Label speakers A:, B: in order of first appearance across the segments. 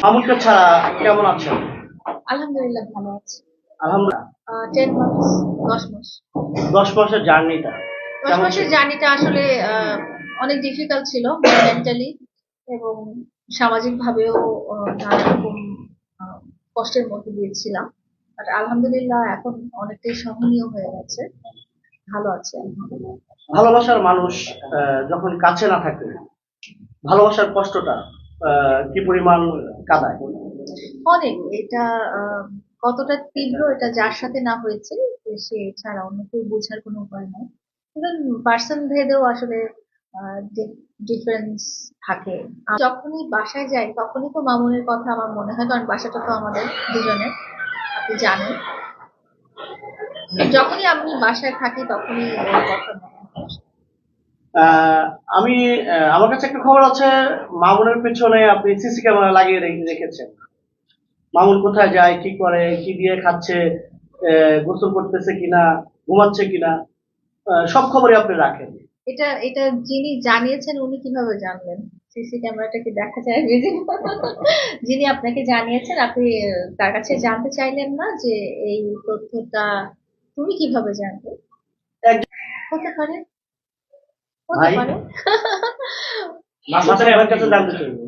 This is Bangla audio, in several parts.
A: মামুনকে ছাড়া কেমন আছেন?
B: আলহামদুলিল্লাহ ভালো আছি।
A: আলহামদুলিল্লাহ।
B: টেন মান্থস দশ মাস।
A: দশ মাসের জার্নিটা
B: দশ মাসের জার্নিটা আসলে অনেক ডিফিকাল্ট ছিল মেন্টালি এবং সামাজিক ভাবেও নানা রকম কষ্টের মধ্যে দিয়েছিলাম। বাট আলহামদুলিল্লাহ এখন অনেকটাই সহনীয় হয়ে গেছে। ভালো আছে
A: ভালোবাসার মানুষ যখন কাছে না থাকে ভালোবাসার কষ্টটা কি পরিমাণ কাদায়?
B: অনেক। এটা কতটা তীব্র এটা যার সাথে না হয়েছে সে ছাড়া অন্য কেউ বোঝার কোনো উপায় নাই। পার্সন ভেদেও আসলে ডিফারেন্স থাকে। যখনই বাসায় যাই, তখনই তো মামুনের কথা আমার মনে হয়, কারণ বাসাটা তো আমাদের দুজনের, আপনি জানেন। যখনই আমি বাসায় থাকি, তখনই কথা
A: আমি আমার কাছে একটা খবর আছে মামুনের পেছনে আপনি সিসি ক্যামেরা লাগিয়ে রেখে- রেখেছেন। মামুন কোথায় যায় কি করে কি দিয়ে খাচ্ছে গোসল করতেছে কিনা ঘুমাচ্ছে কিনা সব খবরই আপনি রাখেন।
B: এটা এটা যিনি জানিয়েছেন উনি কীভাবে জানলেন? সিসি ক্যামেরাটা কি দেখা যায়? যিনি যিনি আপনাকে জানিয়েছেন আপনি তার কাছে জানতে চাইলেন না যে এই তথ্যটা তুমি কীভাবে জানবে হতে পারে।
A: ভাই?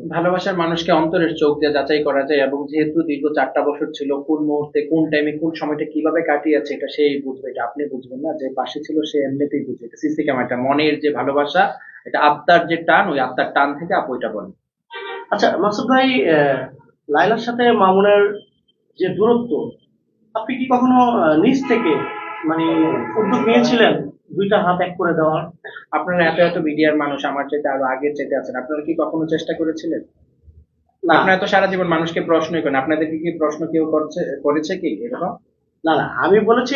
C: ভালোবাসার মানুষকে অন্তরের চোখ দিয়ে যাচাই করা যায় এবং যেহেতু দীর্ঘ চারটা বছর ছিল কোন মুহূর্তে কোন টাইমে কোন সময়টা কীভাবে কাটিয়েছে এটা সেই বুঝবে এটা আপনি বুঝবেন না। যে পাশে ছিল সে এমনিতেই বুঝবে এটা সিসি ক্যামেরাটা মনের যে ভালোবাসা এটা আত্মার যে টান ওই আত্মার টান থেকে আপু এটা বলে।
A: আচ্ছা মাসুদ ভাই আহ, লাইলার সাথে মামুনের যে দূরত্ব আপনি কি কখনো নিজ থেকে মানে উদ্যোগ নিয়েছিলেন? দুইটা হাত এক করে দেওয়ার
C: আপনারা এত এত মিডিয়ার মানুষ আমার চাইতে আরও আগের চাইতে আছেন। আপনারা কি কখনো চেষ্টা করেছিলেন?
A: না।
C: আপনারা তো সারা জীবন মানুষকে প্রশ্নই করেন। আপনাদেরকে কি প্রশ্ন কেউ করছে করেছে কি এরকম?
A: না না আমি বলেছি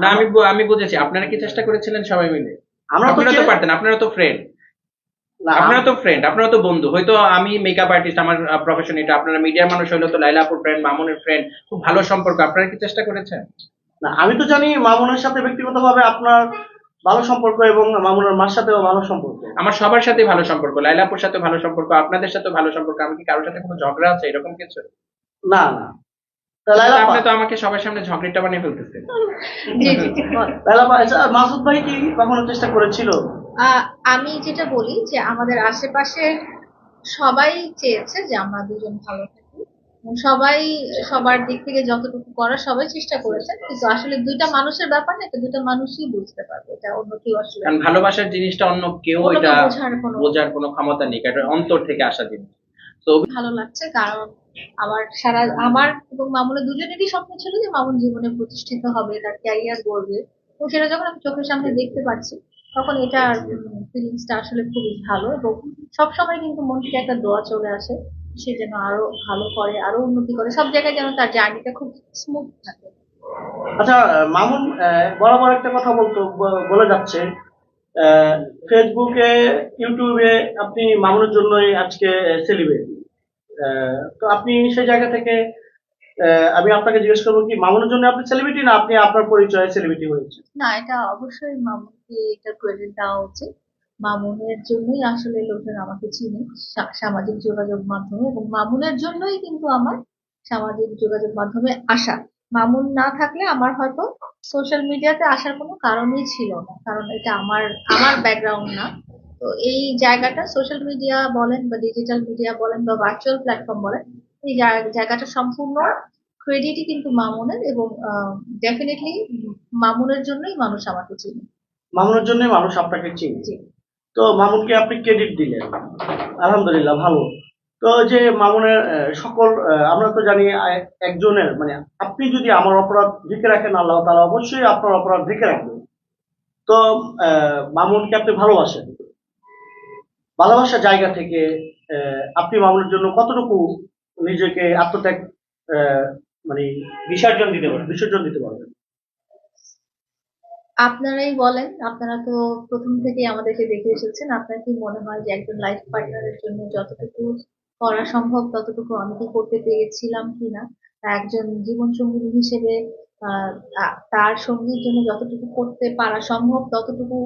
C: না আমি আমি বুঝেছি। আপনারা কি চেষ্টা করেছিলেন সবাই মিলে?
A: আমরা তো
C: আপনারা তো পারতেন আপনারা তো ফ্রেন্ড
A: না,
C: আপনারা তো ফ্রেন্ড আপনারা তো বন্ধু। হয়তো আমি মেকআপ আর্টিস্ট আমার প্রফেশন এটা। আপনারা মিডিয়ার মানুষ হইল তো লাইলাপুর ফ্রেন্ড মামুনের ফ্রেন্ড খুব ভালো সম্পর্ক। আপনারা কি চেষ্টা করেছেন?
A: না আমি তো জানি মামুনের সাথে ব্যক্তিগতভাবে আপনার ভালো সম্পর্ক এবং মামুনার মার সাথেও ভালো সম্পর্ক।
C: আমার সবার সাথে ভালো সম্পর্ক লাইলাপুর সাথে ভালো সম্পর্ক আপনাদের সাথে ভালো সম্পর্ক আমি কি কারোর সাথে কোনো ঝগড়া আছে এরকম কিছু?
A: না না।
C: আপনি তো আমাকে সবার সামনে ঝগড়িটা বানিয়ে ফেলতেছেন।
A: আচ্ছা, মাসুদ ভাই কি কখনো চেষ্টা করেছিল?
B: আহ, আমি যেটা বলি যে আমাদের আশেপাশে সবাই চেয়েছে যে আমরা দুজন ভালো থাকি। সবাই সবার দিক থেকে যতটুকু করার সবাই চেষ্টা করেছে কিন্তু আসলে দুইটা মানুষের ব্যাপার না এটা দুইটা মানুষই বুঝতে পারবে এটা অন্য কেউ আসলে
C: কারণ ভালোবাসার জিনিসটা অন্য কেউ এটা
B: বোঝার কোনো-
C: বোঝার কোনো ক্ষমতা নেই এটা অন্তর থেকে আসা জিনিস। তো
B: ভালো লাগছে কারণ আমার সারা আমার এবং মামুনের দুজনেরই স্বপ্ন ছিল যে মামুন জীবনে প্রতিষ্ঠিত হবে তার ক্যারিয়ার গড়বে। তো সেটা যখন আমি চোখের সামনে দেখতে পাচ্ছি তখন এটার ফিলিংসটা আসলে খুবই ভালো এবং সবসময় কিন্তু মন থেকে একটা দোয়া চলে আসে। সে যেন আরও ভালো করে আরও উন্নতি করে। সব জায়গায় যেন তার জার্নিটা খুব স্মুথ থাকে।
A: আচ্ছা মামুন বরাবর একটা কথা বলতো বলে যাচ্ছে। ফেসবুকে ইউটিউবে আপনি মামুনের জন্যই আজকে সেলিব্রিটি তো আপনি সেই জায়গা থেকে আমি আপনাকে জিজ্ঞেস করব কি মামুনের জন্য আপনি সেলিব্রিটি না আপনি আপনার পরিচয়ে সেলিব্রিটি হয়েছে
B: না এটা অবশ্যই মামুনকে এটা ক্রেডিট দেওয়া উচিত। মামুনের জন্যই আসলে লোকজন আমাকে চিনে সামাজিক যোগাযোগ মাধ্যমে এবং মামুনের জন্যই কিন্তু আমার সামাজিক যোগাযোগ মাধ্যমে আসা। মামুন না থাকলে আমার হয়তো সোশ্যাল মিডিয়াতে আসার কোনো কারণই ছিল না কারণ এটা আমার আমার ব্যাকগ্রাউন্ড না। তো এই জায়গাটা সোশ্যাল মিডিয়া বলেন বা ডিজিটাল মিডিয়া বলেন বা ভার্চুয়াল প্ল্যাটফর্ম বলেন এই জায়গা- জায়গাটা সম্পূর্ণ ক্রেডিটই কিন্তু মামুনের এবং ডেফিনেটলি মামুনের জন্যই মানুষ আমাকে চিনে।
A: মামুনের জন্যই মানুষ আপনাকে চিনে। তো মামুনকে আপনি ক্রেডিট দিলেন। আলহামদুলিল্লাহ, ভালো। তো যে মামুনের সকল আমরা তো জানি একজনের মানে আপনি যদি আমার অপরাধ ঢেকে রাখেন, আল্লাহ তাহলে অবশ্যই আপনার অপরাধ ঢেকে রাখবেন তো মামুনকে আপনি ভালোবাসেন। ভালোবাসার জায়গা থেকে আপনি মামুনের জন্য কতটুকু নিজেকে আত্মত্যাগ মানে বিসর্জন দিতে পারবেন, বিসর্জন দিতে পারবেন?
B: আপনারাই বলেন, আপনারা তো প্রথম থেকেই আমাদেরকে দেখে এসেছেন। আপনার কি মনে হয় যে একজন লাইফ পার্টনারের জন্য যতটুকু করা সম্ভব, ততটুকু আমি কি করতে পেরেছিলাম কিনা? একজন জীবন সঙ্গিনী হিসেবে তার সঙ্গীর জন্য যতটুকু করতে পারা সম্ভব, ততটুকু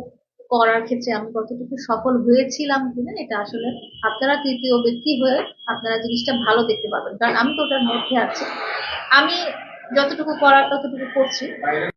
B: করার ক্ষেত্রে আমি কতটুকু সফল হয়েছিলাম কিনা, এটা আসলে আপনারা তৃতীয় ব্যক্তি হয়ে আপনারা জিনিসটা ভালো দেখতে পাবেন। কারণ আমি তো ওটার মধ্যে আছি। আমি যতটুকু করার ততটুকু করছি।